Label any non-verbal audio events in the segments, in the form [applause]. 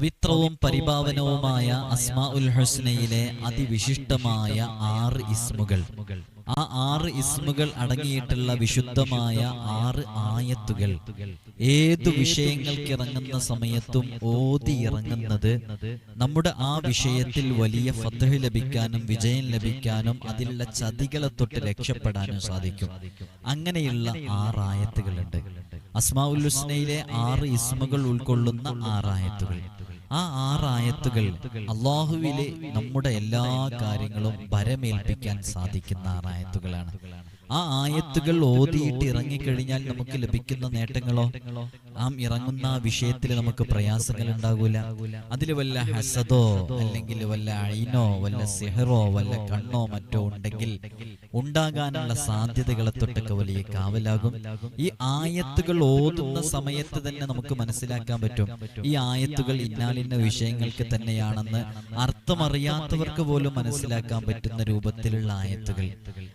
പവിത്രവും പരിപാവനവുമായ അസ്മാ ഉൽ ഹുസ്നയിലെ അതിവിശിഷ്ടമായ ആറ് ഇസ്മുകൾ. ആ ആറ് ഇസ്മുകൾ അടങ്ങിയിട്ടുള്ള വിശുദ്ധമായ ആറ് ആയത്തുകൾ. ഏതു വിഷയങ്ങൾക്കിറങ്ങുന്ന സമയത്തും ഓതി ഇറങ്ങുന്നത് നമ്മുടെ ആ വിഷയത്തിൽ വലിയ ഫതഹ് ലഭിക്കാനും വിജയം ലഭിക്കാനും അതിലുള്ള ചതികളെ തൊട്ട് രക്ഷപ്പെടാനും സാധിക്കും. അങ്ങനെയുള്ള ആറ് ആയത്തുകളുണ്ട്. അസ്മാ ഉൽ ഹുസ്നയിലെ ആറ് ഇസ്മുകൾ ഉൾക്കൊള്ളുന്ന ആറായത്തുകൾ ആ ആറായത്തുകൾ അള്ളാഹുവിലെ നമ്മുടെ എല്ലാ കാര്യങ്ങളും ഭരമേൽപ്പിക്കാൻ സാധിക്കുന്ന ആറായത്തുകളാണ്. ആ ആയത്തുകൾ ഓതിയിട്ട് ഇറങ്ങിക്കഴിഞ്ഞാൽ നമുക്ക് ലഭിക്കുന്ന നേട്ടങ്ങളോ? ആ ഇറങ്ങുന്ന വിഷയത്തിൽ നമുക്ക് പ്രയാസങ്ങൾ ഉണ്ടാകൂല അതിൽ വല്ല ഹസദോ അല്ലെങ്കിൽ വല്ല അയിനോ വല്ല സിഹറോ വല്ല കണ്ണോ മറ്റോ ഉണ്ടെങ്കിൽ ഉണ്ടാകാനുള്ള സാധ്യതകളെ തൊട്ടൊക്കെ വലിയ കാവലാകും. ഈ ആയത്തുകൾ ഓതുന്ന സമയത്ത് തന്നെ നമുക്ക് മനസ്സിലാക്കാൻ പറ്റും. ഈ ആയത്തുകൾ ഇന്നാലിന്ന വിഷയങ്ങൾക്ക് തന്നെയാണെന്ന് അർത്ഥമറിയാത്തവർക്ക് പോലും മനസ്സിലാക്കാൻ പറ്റുന്ന രൂപത്തിലുള്ള ആയത്തുകൾ.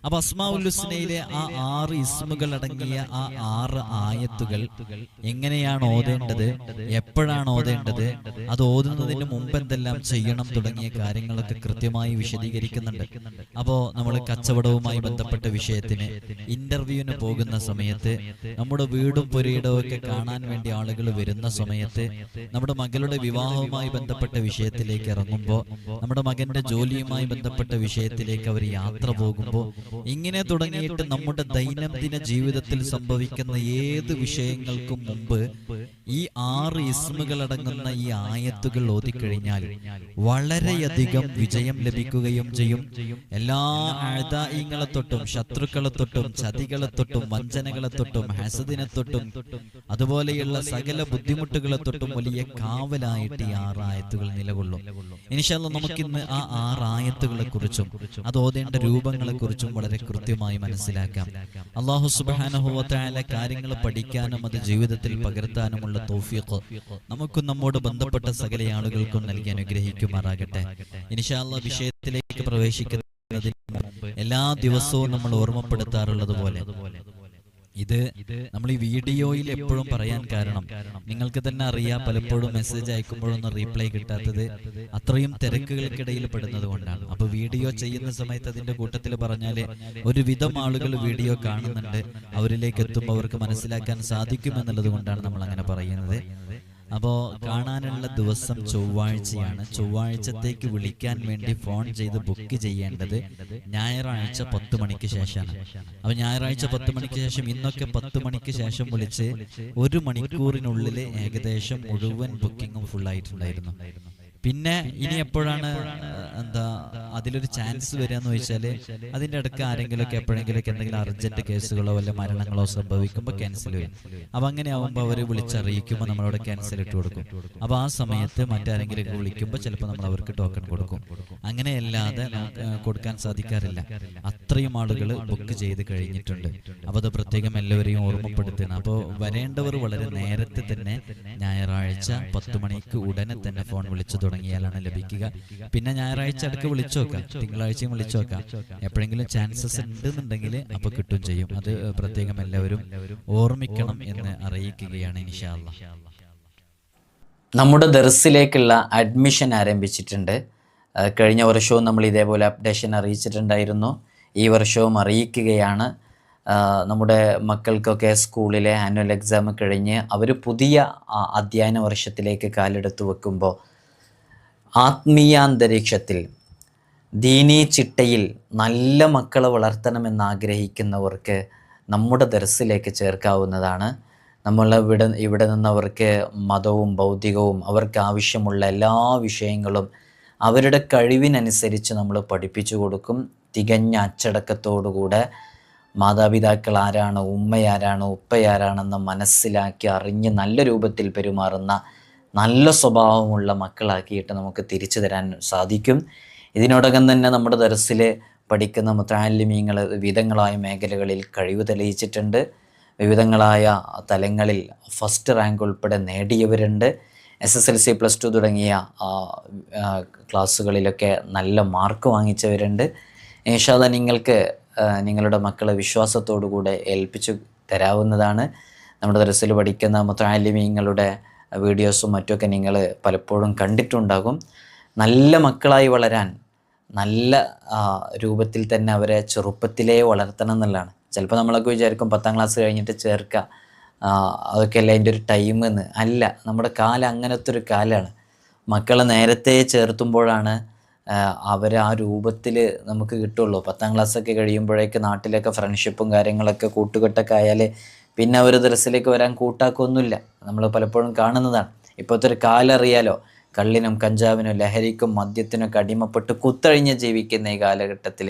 അപ്പൊ അസ്മാഉൽ ഹുസ്നയിലെ ആ ആറ് ഇസ്മുകൾ അടങ്ങിയ ആ ആറ് ആയത്തുകൾ എങ്ങനെയാണ് ഓതേണ്ടത്? എപ്പോഴാണ് ഓതേണ്ടത്? അത് ഓതുന്നതിന് മുമ്പ് എന്തെല്ലാം ചെയ്യണം തുടങ്ങിയ കാര്യങ്ങളൊക്കെ കൃത്യമായി വിശദീകരിക്കുന്നുണ്ട്. അപ്പോ നമ്മൾ കച്ചവടവുമായി ബന്ധപ്പെട്ട വിഷയത്തിന് ഇന്റർവ്യൂവിന് പോകുന്ന സമയത്ത് നമ്മുടെ വീടും പുരയിടവും ഒക്കെ കാണാൻ വേണ്ടി ആളുകൾ വരുന്ന സമയത്ത് നമ്മുടെ മകളുടെ വിവാഹവുമായി ബന്ധപ്പെട്ട വിഷയത്തിലേക്ക് ഇറങ്ങുമ്പോൾ നമ്മുടെ മകന്റെ ജോലിയുമായി ബന്ധപ്പെട്ട വിഷയത്തിലേക്ക് അവർ യാത്ര പോകുമ്പോൾ ഇങ്ങനെ തുടങ്ങിയിട്ട് നമ്മുടെ ദൈനംദിന ജീവിതത്തിൽ സംഭവിക്കുന്ന ഏത് വിഷയങ്ങൾക്കും മുമ്പ് ഈ ആറ് ഇസ്മുകൾ അടങ്ങുന്ന ഈ ആയത്തുകൾ ഓതിക്കഴിഞ്ഞാൽ വളരെയധികം വിജയം ലഭിക്കുകയും ചെയ്യും. എല്ലാ ആഴ്തായിങ്ങളെ തൊട്ടും ശത്രുക്കളെ തൊട്ടും ചതികളെ തൊട്ടും വഞ്ചനകളെ തൊട്ടും ഹസദിനെ തൊട്ടും അതുപോലെയുള്ള സകല ബുദ്ധിമുട്ടുകളെ തൊട്ടും വലിയ കാവലായിട്ട് ഈ ആറായത്തുകൾ നിലകൊള്ളും. ഇനിഷല്ല നമുക്കിന്ന് ആ ആറായത്തുകളെ കുറിച്ചും അത് ഓതേണ്ട രൂപങ്ങളെ കുറിച്ചും വളരെ കൃത്യമായി മനസ്സിലാക്കാം. അള്ളാഹു സുബാനുഭവത്തായ കാര്യങ്ങൾ പഠിക്കാനും അത് ജീവിതത്തിൽ പകർത്താനുമുള്ള തൗഫീഖ് നമുക്കും നമ്മോട് ബന്ധപ്പെട്ട സകല ആളുകൾക്കും നൽകി അനുഗ്രഹിക്കുമാറാകട്ടെ. ഇനിഷാല്ല വിഷയത്തിലേക്ക് പ്രവേശിക്കുന്നതിന് മുമ്പ് എല്ലാ ദിവസവും നമ്മൾ ഓർമ്മപ്പെടുത്താറുള്ളത് പോലെ ഇത് നമ്മൾ ഈ വീഡിയോയിൽ എപ്പോഴും പറയാൻ കാരണം നിങ്ങൾക്ക് തന്നെ അറിയാം പലപ്പോഴും മെസ്സേജ് അയക്കുമ്പോഴൊന്നും റീപ്ലൈ കിട്ടാത്തത് അത്രയും തിരക്കുകൾക്കിടയിൽ പെടുന്നത് കൊണ്ടാണ്. അപ്പൊ വീഡിയോ ചെയ്യുന്ന സമയത്ത് അതിന്റെ കൂട്ടത്തിൽ പറഞ്ഞാൽ ഒരുവിധം ആളുകൾ വീഡിയോ കാണുന്നുണ്ട് അവരിലേക്ക് എത്തുമ്പോൾ അവർക്ക് മനസ്സിലാക്കാൻ സാധിക്കും എന്നുള്ളത് കൊണ്ടാണ് നമ്മൾ അങ്ങനെ പറയുന്നത്. അപ്പോൾ കാണാനുള്ള ദിവസം ചൊവ്വാഴ്ചയാണ്. ചൊവ്വാഴ്ചത്തേക്ക് വിളിക്കാൻ വേണ്ടി ഫോൺ ചെയ്ത് ബുക്ക് ചെയ്യേണ്ടത് ഞായറാഴ്ച പത്ത് മണിക്ക് ശേഷമാണ്. അപ്പോൾ ഞായറാഴ്ച പത്ത് മണിക്ക് ശേഷം ഇന്നൊക്കെ പത്ത് മണിക്ക് ശേഷം വിളിച്ച് ഒരു മണിക്കൂറിനുള്ളിൽ ഏകദേശം മുഴുവൻ ബുക്കിങ്ങും ഫുൾ ആയിട്ടുണ്ടായിരുന്നു. പിന്നെ ഇനി എപ്പോഴാണ് എന്താ അതിലൊരു ചാൻസ് വരിക എന്ന് ചോദിച്ചാൽ അതിന്റെ ഇടയ്ക്ക് ആരെങ്കിലുമൊക്കെ എപ്പോഴെങ്കിലൊക്കെ എന്തെങ്കിലും അർജന്റ് കേസുകളോ വല്ല മരണങ്ങളോ സംഭവിക്കുമ്പോൾ ക്യാൻസൽ വരും. അപ്പൊ അങ്ങനെ ആവുമ്പോൾ അവർ വിളിച്ചറിയിക്കുമ്പോൾ നമ്മളവിടെ ക്യാൻസൽ ഇട്ട് കൊടുക്കും. അപ്പൊ ആ സമയത്ത് മറ്റാരെങ്കിലും വിളിക്കുമ്പോൾ ചിലപ്പോ നമ്മൾ അവർക്ക് ടോക്കൺ കൊടുക്കും. അങ്ങനെയല്ലാതെ അല്ലാതെ കൊടുക്കാൻ സാധിക്കാറില്ല. അത്രയും ആളുകൾ ബുക്ക് ചെയ്ത് കഴിഞ്ഞിട്ടുണ്ട്. അപ്പൊ അത് പ്രത്യേകം എല്ലാവരെയും ഓർമ്മപ്പെടുത്തണം. അപ്പോൾ വരേണ്ടവർ വളരെ നേരത്തെ തന്നെ ഞായറാഴ്ച പത്ത് മണിക്ക് ഉടനെ തന്നെ ഫോൺ വിളിച്ചു തുടങ്ങിയാലാണ് ലഭിക്കുക. പിന്നെ ഞായറാഴ്ച അടുക്ക് വിളിച്ചു നോക്കാം. തിങ്കളാഴ്ചയും വിളിച്ചു നോക്കാം. എപ്പോഴെങ്കിലും ചാൻസസ് ഉണ്ടെന്നുണ്ടെങ്കിൽ അപ്പൊ കിട്ടും ചെയ്യും. അത് പ്രത്യേകം എല്ലാവരും ഓർമ്മിക്കണം എന്ന് അറിയിക്കുകയാണ് ഇൻഷാല്ല നമ്മുടെ ദർസിലേക്കുള്ള അഡ്മിഷൻ ആരംഭിച്ചിട്ടുണ്ട്. കഴിഞ്ഞ വർഷവും നമ്മൾ ഇതേപോലെ അപ്ഡേഷൻ അറിയിച്ചിട്ടുണ്ടായിരുന്നു. ഈ വർഷവും അറിയിക്കുകയാണ്. നമ്മുടെ മക്കൾക്കൊക്കെ സ്കൂളിലെ ആനുവൽ എക്സാം കഴിഞ്ഞ് അവർ പുതിയ അധ്യയന വർഷത്തിലേക്ക് കാലെടുത്ത് വെക്കുമ്പോൾ ആത്മീയാന്തരീക്ഷത്തിൽ ദീനീ ചിട്ടയിൽ നല്ല മക്കളെ വളർത്തണമെന്ന് ആഗ്രഹിക്കുന്നവർക്ക് നമ്മുടെ ദർസിലേക്ക് ചേർക്കാവുന്നതാണ്. നമ്മൾ ഇവിടെ ഇവിടെ നിന്നവർക്ക് മതവും ഭൗതികവും അവർക്ക് ആവശ്യമുള്ള എല്ലാ വിഷയങ്ങളും അവരുടെ കഴിവിനനുസരിച്ച് നമ്മൾ പഠിപ്പിച്ചു കൊടുക്കും. തികഞ്ഞ അച്ചടക്കത്തോടുകൂടെ മാതാപിതാക്കൾ ആരാണ് ഉമ്മയാരാണ് ഉപ്പയാരാണെന്ന് മനസ്സിലാക്കി അറിഞ്ഞ് നല്ല രൂപത്തിൽ പെരുമാറുന്ന നല്ല സ്വഭാവമുള്ള മക്കളാക്കിയിട്ട് നമുക്ക് തിരിച്ചു തരാൻ സാധിക്കും. ഇതിനോടകം തന്നെ നമ്മുടെ ദർസിൽ പഠിക്കുന്ന മുത്താലിമീങ്ങൾ വിവിധങ്ങളായ മേഖലകളിൽ കഴിവ് തെളിയിച്ചിട്ടുണ്ട്. വിവിധങ്ങളായ തലങ്ങളിൽ ഫസ്റ്റ് റാങ്ക് ഉൾപ്പെടെ നേടിയവരുണ്ട്. S S L C plus two തുടങ്ങിയ ക്ലാസ്സുകളിലൊക്കെ നല്ല മാർക്ക് വാങ്ങിച്ചവരുണ്ട്. ഏഷാദ നിങ്ങൾക്ക് നിങ്ങളുടെ മക്കളെ വിശ്വാസത്തോടു കൂടെ ഏൽപ്പിച്ചു തരാവുന്നതാണ്. നമ്മുടെ ദർസിൽ പഠിക്കുന്ന മുത്താലിമീങ്ങളുടെ വീഡിയോസും മറ്റുമൊക്കെ നിങ്ങൾ പലപ്പോഴും കണ്ടിട്ടുണ്ടാകും. നല്ല മക്കളായി വളരാൻ നല്ല രൂപത്തിൽ തന്നെ അവരെ ചെറുപ്പത്തിലേ വളർത്തണം എന്നുള്ളതാണ്. ചിലപ്പോൾ നമ്മളൊക്കെ വിചാരിക്കും പത്താം ക്ലാസ് കഴിഞ്ഞിട്ട് ചേർക്കുക അതൊക്കെയല്ലേ അതിന്റെ ഒരു ടൈം എന്ന്. അല്ല നമ്മുടെ കാലം അങ്ങനത്തെ ഒരു കാലമാണ് മക്കളെ നേരത്തെ ചേർത്തുമ്പോഴാണ് അവർ ആ രൂപത്തിൽ നമുക്ക് കിട്ടുള്ളൂ. പത്താം ക്ലാസ്സൊക്കെ കഴിയുമ്പോഴേക്ക് നാട്ടിലൊക്കെ ഫ്രണ്ട്ഷിപ്പും കാര്യങ്ങളൊക്കെ കൂട്ടുകെട്ടൊക്കെ ആയാൽ പിന്നെ അവർ ദർസിലേക്ക് വരാൻ കൂട്ടാക്കൊന്നുമില്ല. നമ്മൾ പലപ്പോഴും കാണുന്നതാണ്. ഇപ്പോഴത്തെ ഒരു കാലറിയാലോ കള്ളിനും കഞ്ചാവിനും ലഹരിക്കും മദ്യത്തിനൊക്കെ അടിമപ്പെട്ട് കുത്തഴിഞ്ഞ് ജീവിക്കുന്ന ഈ കാലഘട്ടത്തിൽ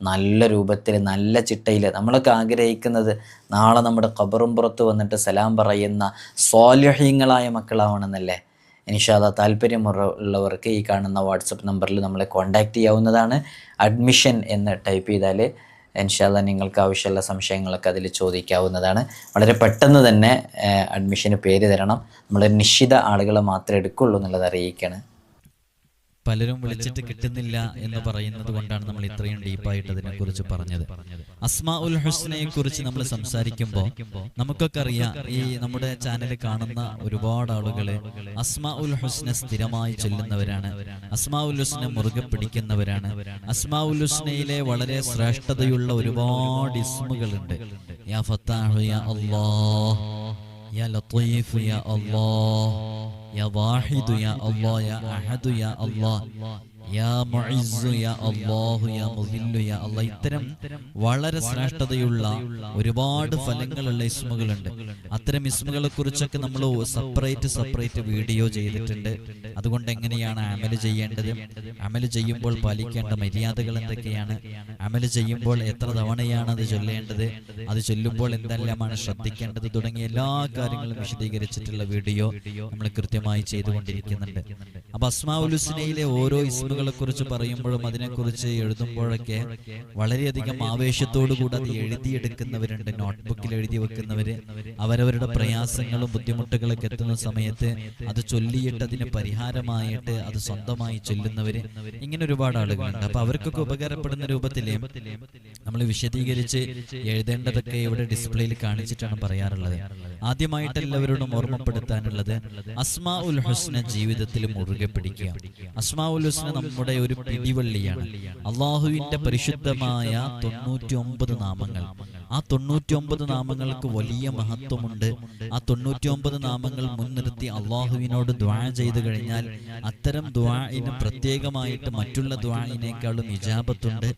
നല്ല രൂപത്തിൽ നല്ല ചിട്ടയിൽ നമ്മളൊക്കെ ആഗ്രഹിക്കുന്നത് നാളെ നമ്മുടെ ഖബറും പുറത്ത് വന്നിട്ട് സലാം പറയുന്ന സ്വാലഹ്യങ്ങളായ മക്കളാവണമെന്നല്ലേ? ഇൻഷാല്ല താല്പര്യമുള്ളവർക്ക് ഈ കാണുന്ന വാട്സപ്പ് നമ്പറിൽ നമ്മളെ കോൺടാക്റ്റ് ചെയ്യാവുന്നതാണ്. അഡ്മിഷൻ എന്ന് ടൈപ്പ് ചെയ്താൽ ഇൻഷാല്ല നിങ്ങൾക്ക് ആവശ്യമുള്ള സംശയങ്ങളൊക്കെ അതിൽ ചോദിക്കാവുന്നതാണ്. വളരെ പെട്ടെന്ന് തന്നെ അഡ്മിഷന് പേര് തരണം. നമ്മൾ നിശ്ചിത ആളുകളെ മാത്രമേ എടുക്കുള്ളൂ എന്നുള്ളത് അറിയിക്കുകയാണ്. പലരും വിളിച്ചിട്ട് കിട്ടുന്നില്ല എന്ന് പറയുന്നത് കൊണ്ടാണ് നമ്മൾ ഇത്രയും ഡീപ്പായിട്ട് അതിനെ കുറിച്ച് പറഞ്ഞത്. അസ്മാ ഉൽ ഹുസ്നയെ കുറിച്ച് നമ്മൾ സംസാരിക്കുമ്പോൾ നമുക്കൊക്കെ അറിയാം ഈ നമ്മുടെ ചാനൽ കാണുന്ന ഒരുപാട് ആളുകൾ അസ്മാ ഉൽ ഹുസ്ന സ്ഥിരമായി ചൊല്ലുന്നവരാണ്. അസ്മാ ഉൽ ഹുസ്ന മുറുകെ പിടിക്കുന്നവരാണ്. അസ്മാ ഉൽ ഹുസ്നയിലെ വളരെ ശ്രേഷ്ഠതയുള്ള ഒരുപാട് ഇസ്മുകളുണ്ട്. യാ ഫത്താഹു യാ يا لطيف يا الله يا واحد يا الله يا أحد يا الله. ഇത്തരം വളരെ ശ്രേഷ്ഠതയുള്ള ഒരുപാട് ഫലങ്ങളുള്ള ഇസ്മുകളുണ്ട്. അത്തരം ഇസ്മുകളെ കുറിച്ചൊക്കെ നമ്മൾ സെപ്പറേറ്റ് സെപ്പറേറ്റ് വീഡിയോ ചെയ്തിട്ടുണ്ട്. അതുകൊണ്ട് എങ്ങനെയാണ് അമൽ ചെയ്യേണ്ടത്? അമൽ ചെയ്യുമ്പോൾ പാലിക്കേണ്ട മര്യാദകൾ എന്തൊക്കെയാണ്? അമൽ ചെയ്യുമ്പോൾ എത്ര തവണയാണ് അത് ചൊല്ലേണ്ടത്? അത് ചൊല്ലുമ്പോൾ എന്തെല്ലാമാണ് ശ്രദ്ധിക്കേണ്ടത്? തുടങ്ങിയ എല്ലാ കാര്യങ്ങളും വിശദീകരിച്ചിട്ടുള്ള വീഡിയോ നമ്മൾ കൃത്യമായി ചെയ്തുകൊണ്ടിരിക്കുന്നുണ്ട്. അപ്പൊ അസ്മാഉലുസ്നയിലെ ഓരോ ഇസ്മുകളെ കുറിച്ച് പറയുമ്പോഴും അതിനെക്കുറിച്ച് എഴുതുമ്പോഴൊക്കെ വളരെയധികം ആവേശത്തോടു കൂടി അത് എഴുതിയെടുക്കുന്നവരുണ്ട്. നോട്ട്ബുക്കിൽ എഴുതി വെക്കുന്നവര്. അവരവരുടെ പ്രയാസങ്ങളും ബുദ്ധിമുട്ടുകളൊക്കെ എത്തുന്ന സമയത്ത് അത് ചൊല്ലിയിട്ട് അതിന് പരിഹാരമായിട്ട് അത് സ്വന്തമായി ചൊല്ലുന്നവര് ഇങ്ങനെ ഒരുപാട് ആളുകളുണ്ട്. അപ്പൊ അവർക്കൊക്കെ ഉപകാരപ്പെടുന്ന രൂപത്തിൽ നമ്മൾ വിശദീകരിച്ച് എഴുതേണ്ടതൊക്കെ ഇവിടെ ഡിസ്പ്ലേയിൽ കാണിച്ചിട്ടാണ് പറയാറുള്ളത്. ആദ്യമായിട്ട് എല്ലാവരോടും ഓർമ്മപ്പെടുത്താനുള്ളത് അസ്മാ ഉൽ ഹുസ്ന ജീവിതത്തിൽ മുറുകെ പിടിക്കുക. അസ്മാ ഉൽ ഹുസ്ന നമ്മുടെ ഒരു പിടിവള്ളിയാണ്. അള്ളാഹുവിന്റെ പരിശുദ്ധമായ തൊണ്ണൂറ്റി ഒമ്പത് നാമങ്ങൾ. ആ തൊണ്ണൂറ്റി ഒമ്പത് നാമങ്ങൾക്ക് വലിയ മഹത്വമുണ്ട്. ആ തൊണ്ണൂറ്റി ഒമ്പത് നാമങ്ങൾ മുൻനിർത്തി അള്ളാഹുവിനോട് ദ്വാ ചെയ്തു കഴിഞ്ഞാൽ അത്തരം ദ്വാഇന് പ്രത്യേകമായിട്ട് മറ്റുള്ള ദ്വാഇനേക്കാളും ഇജാബത്തുണ്ട്.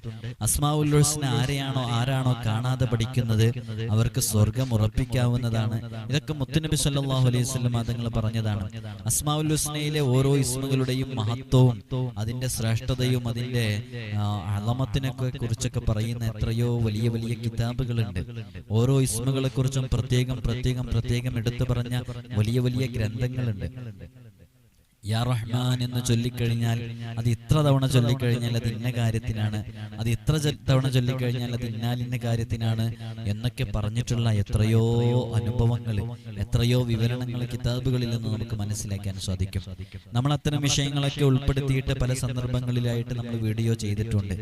അസ്മാഉൽ ഹുസ്ന ആരെയാണോ ആരാണോ കാണാതെ പഠിക്കുന്നത് അവർക്ക് സ്വർഗം ഉറപ്പിക്കാവുന്നതാണ്. ഇതൊക്കെ മുത്തുനബി സല്ലാഹു അലൈഹി വസല്ലം തങ്ങൾ പറഞ്ഞതാണ്. അസ്മാഉൽ ഹുസ്നയിലെ ഓരോ ഇസ്മുകളുടെയും മഹത്വവും അതിന്റെ ശ്രേഷ്ഠതയും അതിന്റെ അളമത്തിനൊക്കെ കുറിച്ചൊക്കെ പറയുന്ന എത്രയോ വലിയ വലിയ കിതാബുകളുണ്ട്. ഓരോ ഇസ്മുകളെ കുറിച്ചും പ്രത്യേകം പ്രത്യേകം പ്രത്യേകം എടുത്തു പറഞ്ഞ വലിയ വലിയ ഗ്രന്ഥങ്ങളുണ്ട്. യാ റഹ്മാൻ എന്ന് ചൊല്ലിക്കഴിഞ്ഞാൽ അത് ഇത്ര തവണ ചൊല്ലിക്കഴിഞ്ഞാൽ അത് ഇന്ന കാര്യത്തിനാണ്. അത് ഇത്ര തവണ ചൊല്ലിക്കഴിഞ്ഞാൽ അത് ഇന്നാലിന്ന കാര്യത്തിനാണ് എന്നൊക്കെ പറഞ്ഞിട്ടുള്ള എത്രയോ അനുഭവങ്ങൾ എത്രയോ വിവരണങ്ങൾ കിതാബുകളിൽ നിന്ന് നമുക്ക് മനസ്സിലാക്കാൻ സാധിക്കും. നമ്മൾ അത്തരം വിഷയങ്ങളൊക്കെ ഉൾപ്പെടുത്തിയിട്ട് പല സന്ദർഭങ്ങളിലായിട്ട് നമ്മൾ വീഡിയോ ചെയ്തിട്ടുണ്ട്.